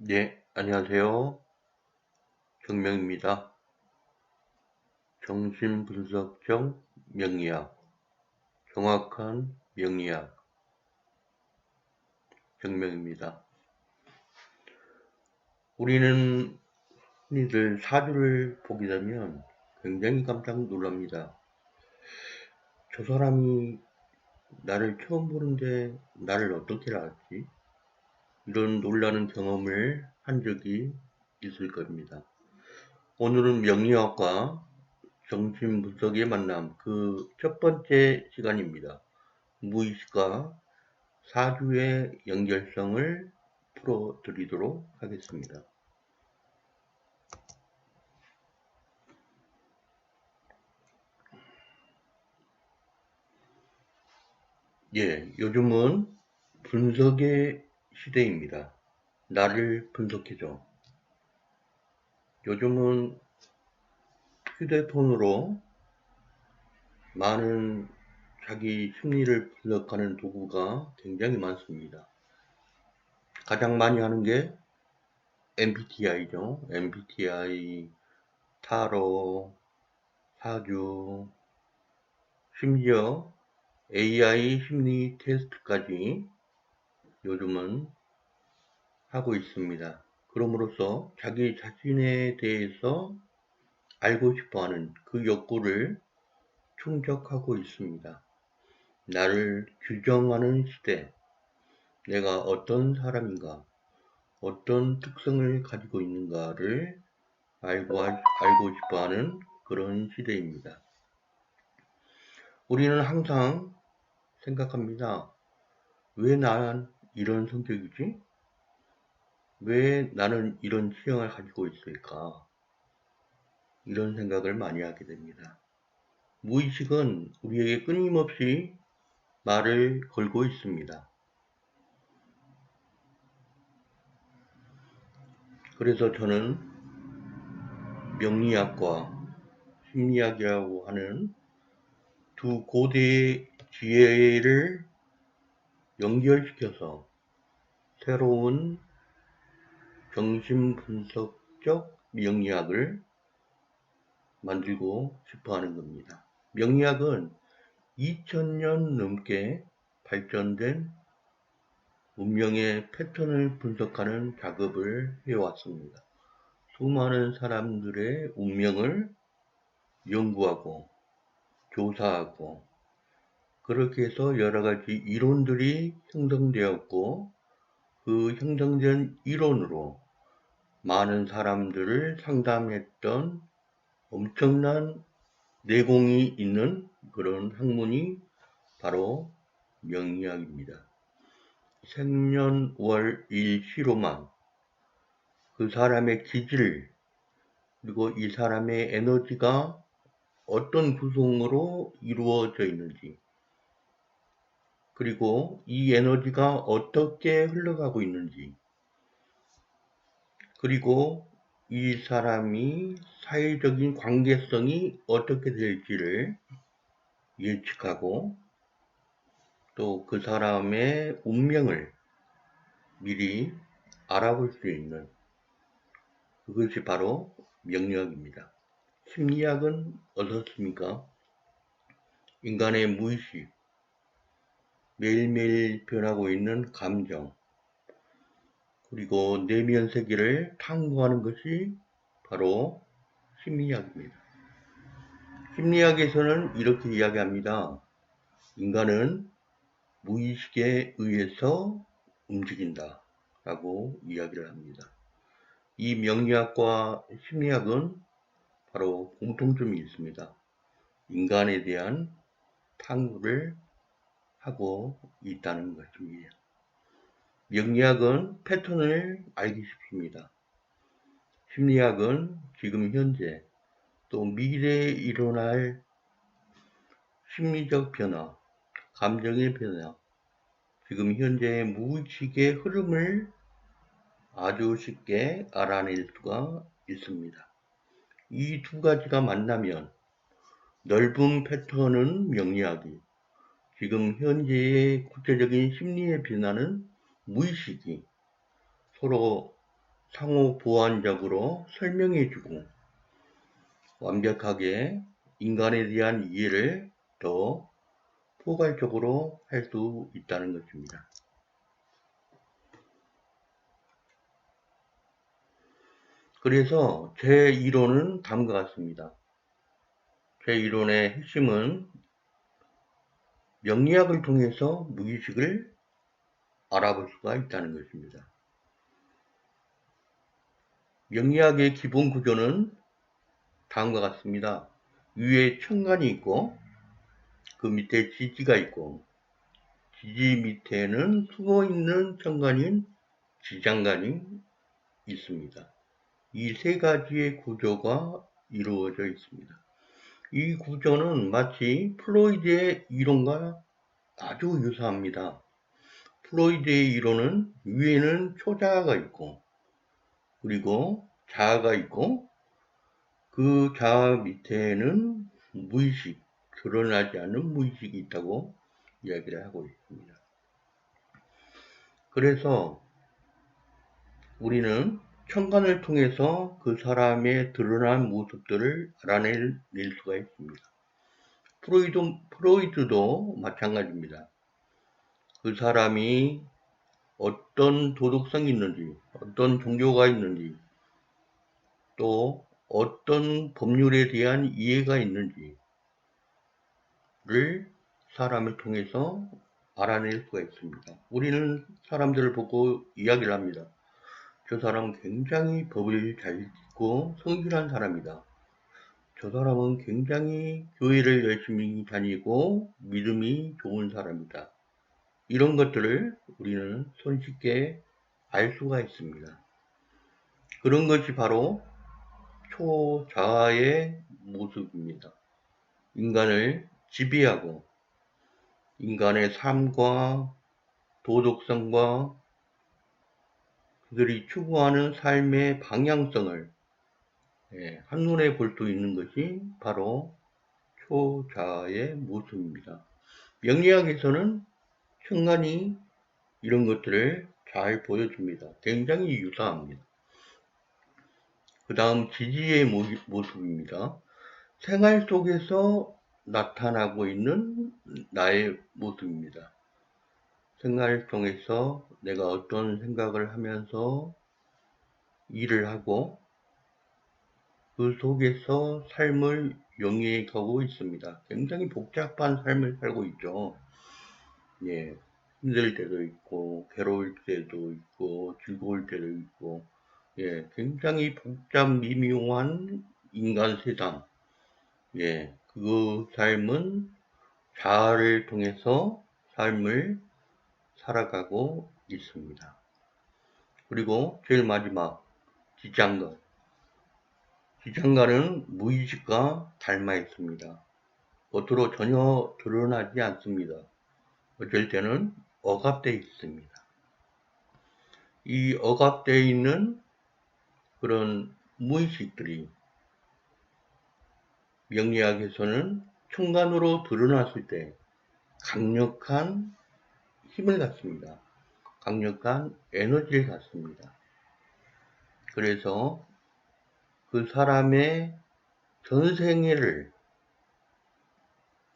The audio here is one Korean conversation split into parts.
네, 안녕하세요. 정명입니다. 정신분석적 명리학, 정확한 명리학, 정명입니다. 우리는 흔히들 사주를 보게 되면 굉장히 깜짝 놀랍니다. 저 사람이 나를 처음 보는데 나를 어떻게 알았지? 이런 놀라는 경험을 한 적이 있을 겁니다. 오늘은 명리학과 정신분석의 만남 그 첫 번째 시간입니다. 무의식과 사주의 연결성을 풀어드리도록 하겠습니다. 예, 요즘은 분석의 시대입니다. 나를 분석해줘. 요즘은 휴대폰으로 많은 자기 심리를 분석하는 도구가 굉장히 많습니다. 가장 많이 하는 게 MBTI죠. MBTI, 타로, 사주, 심지어 AI 심리 테스트까지 요즘은 하고 있습니다. 그럼으로써 자기 자신에 대해서 알고 싶어 하는 그 욕구를 충족하고 있습니다. 나를 규정하는 시대, 내가 어떤 사람인가, 어떤 특성을 가지고 있는가를 알고, 알고 싶어 하는 그런 시대입니다. 우리는 항상 생각합니다. 왜 나는 이런 성격이지? 왜 나는 이런 취향을 가지고 있을까? 이런 생각을 많이 하게 됩니다. 무의식은 우리에게 끊임없이 말을 걸고 있습니다. 그래서 저는 명리학과 심리학이라고 하는 두 고대의 지혜를 연결시켜서 새로운 정신분석적 명리학을 만들고 싶어 하는 겁니다. 명리학은 2000년 넘게 발전된 운명의 패턴을 분석하는 작업을 해왔습니다. 수많은 사람들의 운명을 연구하고 조사하고 그렇게 해서 여러 가지 이론들이 형성되었고 그 형성된 이론으로 많은 사람들을 상담했던 엄청난 내공이 있는 그런 학문이 바로 명리학입니다. 생년월일시로만 그 사람의 기질 그리고 이 사람의 에너지가 어떤 구성으로 이루어져 있는지 그리고 이 에너지가 어떻게 흘러가고 있는지, 그리고 이 사람이 사회적인 관계성이 어떻게 될지를 예측하고 또 그 사람의 운명을 미리 알아볼 수 있는 그것이 바로 명령입니다. 심리학은 어떻습니까? 인간의 무의식, 매일매일 변하고 있는 감정, 그리고 내면 세계를 탐구하는 것이 바로 심리학입니다. 심리학에서는 이렇게 이야기합니다. 인간은 무의식에 의해서 움직인다. 라고 이야기를 합니다. 이 명리학과 심리학은 바로 공통점이 있습니다. 인간에 대한 탐구를 하고 있다는 것입니다. 명리학은 패턴을 알기 쉽습니다. 심리학은 지금 현재 또 미래에 일어날 심리적 변화, 감정의 변화, 지금 현재의 무의식의 흐름을 아주 쉽게 알아낼 수가 있습니다. 이 두 가지가 만나면 넓은 패턴은 명리학이, 지금 현재의 구체적인 심리의 변화는 무의식이 서로 상호 보완적으로 설명해주고 완벽하게 인간에 대한 이해를 더 포괄적으로 할 수 있다는 것입니다. 그래서 제 이론은 다음과 같습니다. 제 이론의 핵심은 명리학을 통해서 무의식을 알아볼 수가 있다는 것입니다. 명리학의 기본 구조는 다음과 같습니다. 위에 천간이 있고 그 밑에 지지가 있고 지지 밑에는 숨어 있는 천간인 지장간이 있습니다. 이 세 가지의 구조가 이루어져 있습니다. 이 구조는 마치 플로이드의 이론과 아주 유사합니다. 플로이드의 이론은 위에는 초자아가 있고 그리고 자아가 있고 그 자아 밑에는 무의식, 드러나지 않은 무의식이 있다고 이야기를 하고 있습니다. 그래서 우리는 천간을 통해서 그 사람의 드러난 모습들을 알아낼 수가 있습니다. 프로이드, 프로이드도 마찬가지입니다. 그 사람이 어떤 도덕성이 있는지, 어떤 종교가 있는지, 또 어떤 법률에 대한 이해가 있는지를 사람을 통해서 알아낼 수가 있습니다. 우리는 사람들을 보고 이야기를 합니다. 저 사람은 굉장히 법을 잘 읽고 성실한 사람이다. 저 사람은 굉장히 교회를 열심히 다니고 믿음이 좋은 사람이다. 이런 것들을 우리는 손쉽게 알 수가 있습니다. 그런 것이 바로 초자아의 모습입니다. 인간을 지배하고 인간의 삶과 도덕성과 그들이 추구하는 삶의 방향성을 예, 한눈에 볼 수 있는 것이 바로 초자의 모습입니다. 명리학에서는 천간이 이런 것들을 잘 보여줍니다. 굉장히 유사합니다. 그 다음 지지의 모습입니다. 생활 속에서 나타나고 있는 나의 모습입니다. 생활 통해서 내가 어떤 생각을 하면서 일을 하고 그 속에서 삶을 영위해 가고 있습니다. 굉장히 복잡한 삶을 살고 있죠. 예, 힘들 때도 있고, 괴로울 때도 있고, 즐거울 때도 있고, 예, 굉장히 복잡 미묘한 인간 세상. 예, 그 삶은 자아를 통해서 삶을 살아가고 있습니다. 그리고 제일 마지막 지장간. 지장간은 무의식과 닮아 있습니다. 겉으로 전혀 드러나지 않습니다. 어쩔 때는 억압되어 있습니다. 이 억압되어 있는 그런 무의식들이 명리학에서는 청간으로 드러났을 때 강력한 힘을 갖습니다. 강력한 에너지를 갖습니다. 그래서 그 사람의 전생애를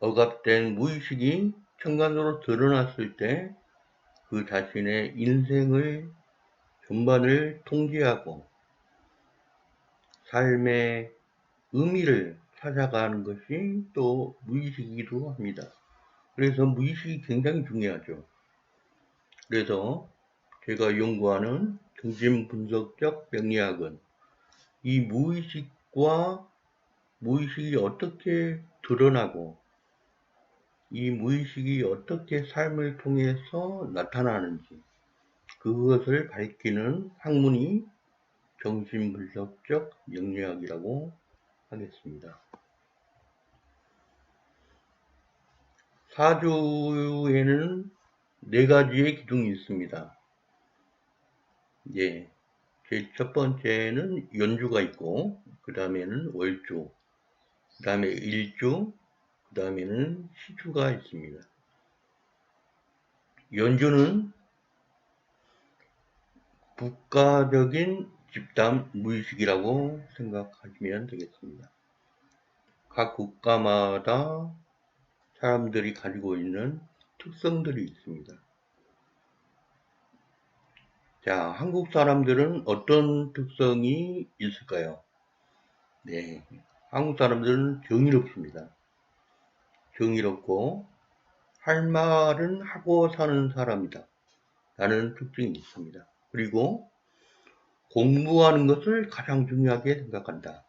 억압된 무의식이 청간으로 드러났을 때 그 자신의 인생을 전반을 통제하고 삶의 의미를 찾아가는 것이 또 무의식이기도 합니다. 그래서 무의식이 굉장히 중요하죠. 그래서 제가 연구하는 정신분석적 명리학은 이 무의식과 무의식이 어떻게 드러나고 이 무의식이 어떻게 삶을 통해서 나타나는지 그것을 밝히는 학문이 정신분석적 명리학이라고 하겠습니다. 사주에는 네 가지의 기둥이 있습니다. 예. 제첫 번째는 연주가 있고, 그 다음에는 월주, 그 다음에 일주, 그 다음에는 시주가 있습니다. 연주는 국가적인 집단 무의식이라고 생각하시면 되겠습니다. 각 국가마다 사람들이 가지고 있는 특성들이 있습니다. 자, 한국 사람들은 어떤 특성이 있을까요? 네, 한국 사람들은 정의롭습니다. 정의롭고 할 말은 하고 사는 사람이다. 라는 특징이 있습니다. 그리고 공부하는 것을 가장 중요하게 생각한다.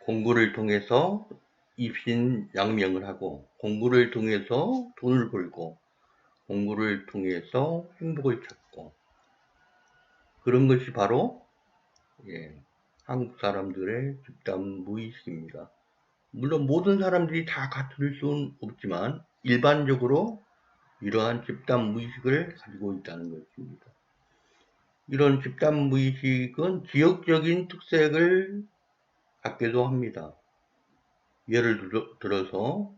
공부를 통해서 입신 양명을 하고 공부를 통해서 돈을 벌고 공부를 통해서 행복을 찾고 그런 것이 바로 예, 한국 사람들의 집단 무의식입니다. 물론 모든 사람들이 다 같을 수는 없지만 일반적으로 이러한 집단 무의식을 가지고 있다는 것입니다. 이런 집단 무의식은 지역적인 특색을 갖기도 합니다. 예를 들어서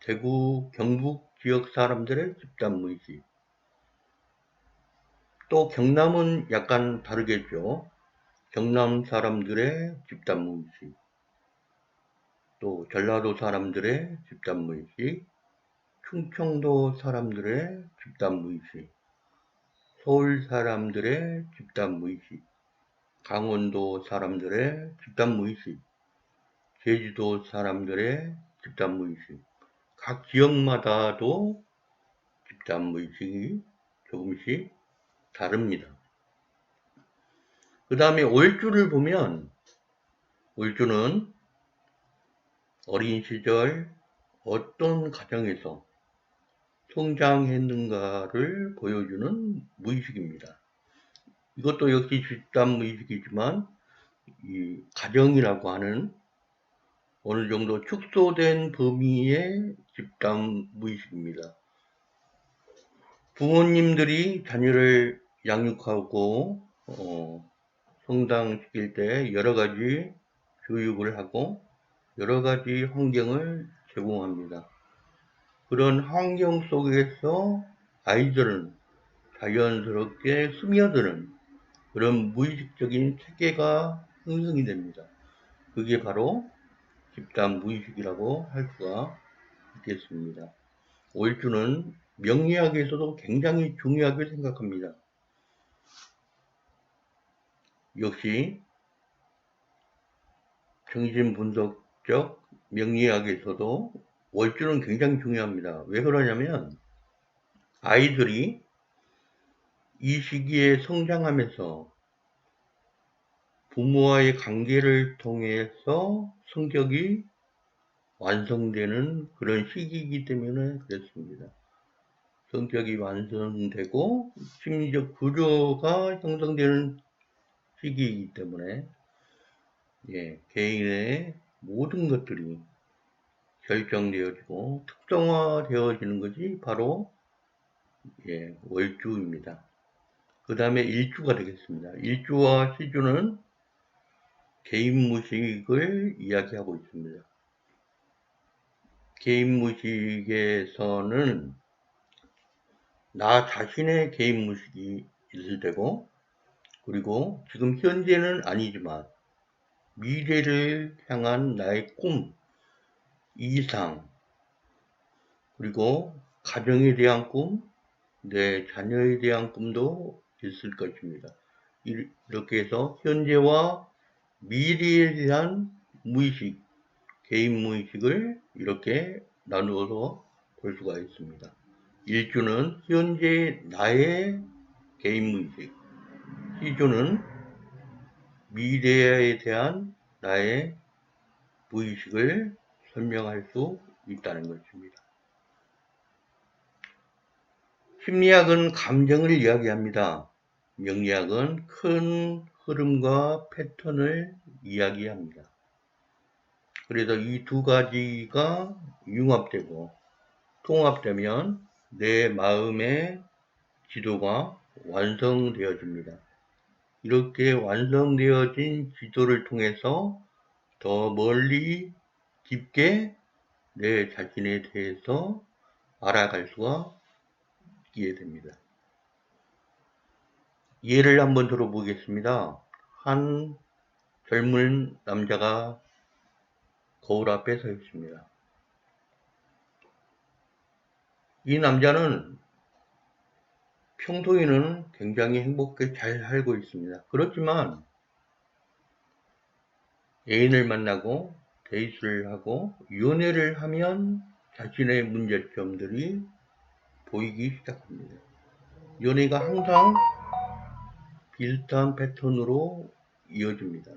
대구, 경북 지역 사람들의 집단 무의식. 또 경남은 약간 다르겠죠. 경남 사람들의 집단 무의식. 또 전라도 사람들의 집단 무의식. 충청도 사람들의 집단 무의식. 서울 사람들의 집단 무의식. 강원도 사람들의 집단 무의식. 제주도 사람들의 집단 무의식. 각 지역마다도 집단 무의식이 조금씩 다릅니다. 그 다음에 월주를 보면 월주는 어린 시절 어떤 가정에서 성장했는가를 보여주는 무의식입니다. 이것도 역시 집단 무의식이지만 이 가정이라고 하는 어느 정도 축소된 범위의 집단 무의식입니다. 부모님들이 자녀를 양육하고 어, 성장시킬 때 여러 가지 교육을 하고 여러 가지 환경을 제공합니다. 그런 환경 속에서 아이들은 자연스럽게 스며드는 그런 무의식적인 체계가 형성이 됩니다. 그게 바로 집단 무의식이라고 할 수가 있겠습니다. 오일주는 명리학에서도 굉장히 중요하게 생각합니다. 역시 정신분석적 명리학에서도 월주는 굉장히 중요합니다. 왜 그러냐면 아이들이 이 시기에 성장하면서 부모와의 관계를 통해서 성격이 완성되는 그런 시기이기 때문에 그렇습니다. 성격이 완성되고 심리적 구조가 형성되는 시기이기 때문에 예, 개인의 모든 것들이 결정되어지고 특정화되어지는 것이 바로 예, 월주입니다. 그 다음에 일주가 되겠습니다. 일주와 시주는 개인 무식을 이야기하고 있습니다. 개인 무식에서는 나 자신의 개인 무식이 있을 때고 그리고 지금 현재는 아니지만 미래를 향한 나의 꿈, 이상, 그리고 가정에 대한 꿈, 내 자녀에 대한 꿈도 있을 것입니다. 이렇게 해서 현재와 미래에 대한 무의식, 개인 무의식을 이렇게 나누어서 볼 수가 있습니다. 일주는 현재 나의 개인 무의식, 시주는 미래에 대한 나의 무의식을 설명할 수 있다는 것입니다. 심리학은 감정을 이야기합니다. 명리학은 큰 흐름과 패턴을 이야기합니다. 그래서 이 두 가지가 융합되고 통합되면 내 마음의 지도가 완성되어집니다. 이렇게 완성되어진 지도를 통해서 더 멀리 깊게 내 자신에 대해서 알아갈 수가 있게 됩니다. 예를 한번 들어보겠습니다. 한 젊은 남자가 거울 앞에 서 있습니다. 이 남자는 평소에는 굉장히 행복하게 잘 살고 있습니다. 그렇지만 애인을 만나고 데이트를 하고 연애를 하면 자신의 문제점들이 보이기 시작합니다. 연애가 항상 비슷한 패턴으로 이어집니다.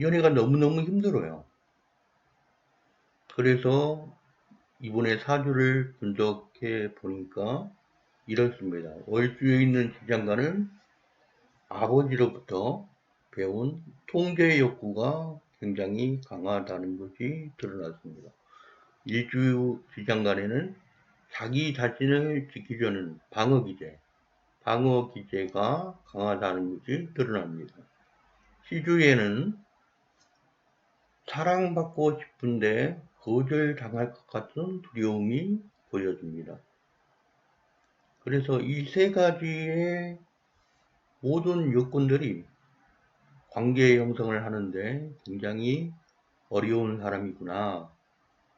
연애가 너무너무 힘들어요. 그래서 이번에 사주를 분석해 보니까 이렇습니다. 월주에 있는 지장가는 아버지로부터 배운 통제 욕구가 굉장히 강하다는 것이 드러났습니다. 일주 지장간에는 자기 자신을 지키려는 방어 기제, 방어 기제가 강하다는 것이 드러납니다. 시주에는 사랑받고 싶은데 거절당할 것 같은 두려움이 보여집니다. 그래서 이 세 가지의 모든 요건들이 관계 형성을 하는데 굉장히 어려운 사람이구나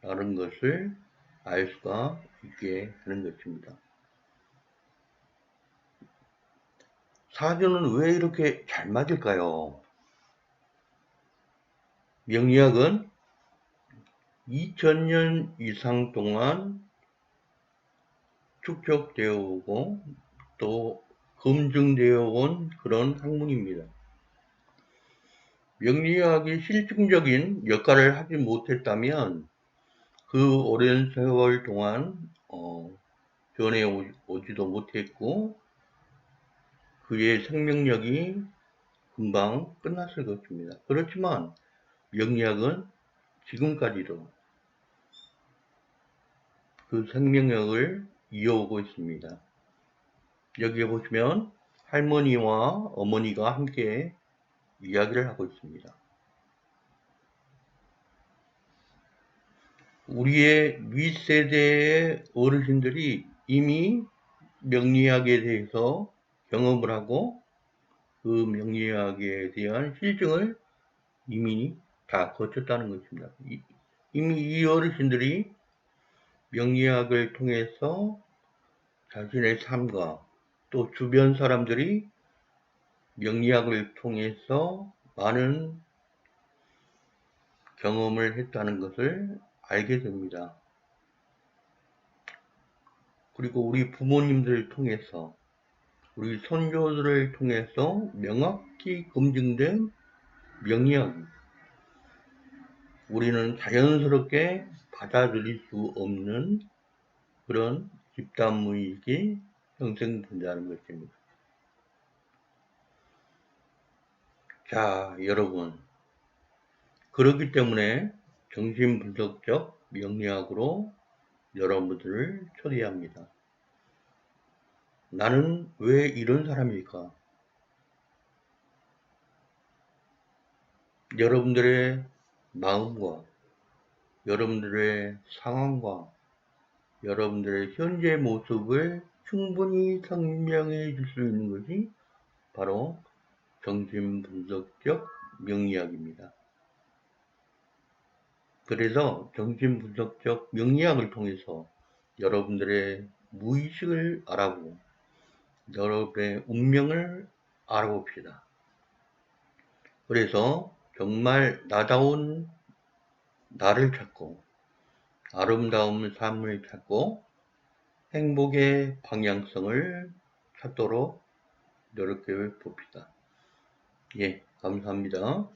라는 것을 알 수가 있게 하는 것입니다. 사주는 왜 이렇게 잘 맞을까요? 명리학은 2000년 이상 동안 축적되어 오고 또 검증되어 온 그런 학문입니다. 명리학이 실증적인 역할을 하지 못했다면 그 오랜 세월 동안 어, 변해 오지도 못했고 그의 생명력이 금방 끝났을 것입니다. 그렇지만 명리학은 지금까지도 그 생명력을 이어오고 있습니다. 여기에 보시면 할머니와 어머니가 함께 이야기를 하고 있습니다. 우리의 윗세대의 어르신들이 이미 명리학에 대해서 경험을 하고 그 명리학에 대한 실증을 이미 다 거쳤다는 것입니다. 이미 이 어르신들이 명리학을 통해서 자신의 삶과 또 주변 사람들이 명리학을 통해서 많은 경험을 했다는 것을 알게 됩니다. 그리고 우리 부모님들을 통해서 우리 손조들을 통해서 명확히 검증된 명리학 우리는 자연스럽게 받아들일 수 없는 그런 집단무익이 형성된다는 것입니다. 자, 여러분. 그렇기 때문에 정신분석적 명리학으로 여러분들을 초대합니다. 나는 왜 이런 사람일까? 여러분들의 마음과 여러분들의 상황과 여러분들의 현재 모습을 충분히 설명해 줄 수 있는 것이 바로 정신분석적 명리학입니다. 그래서 정신분석적 명리학을 통해서 여러분들의 무의식을 알아보고 여러분의 운명을 알아봅시다. 그래서 정말 나다운 나를 찾고 아름다운 삶을 찾고 행복의 방향성을 찾도록 노력해 봅시다. 예, 감사합니다.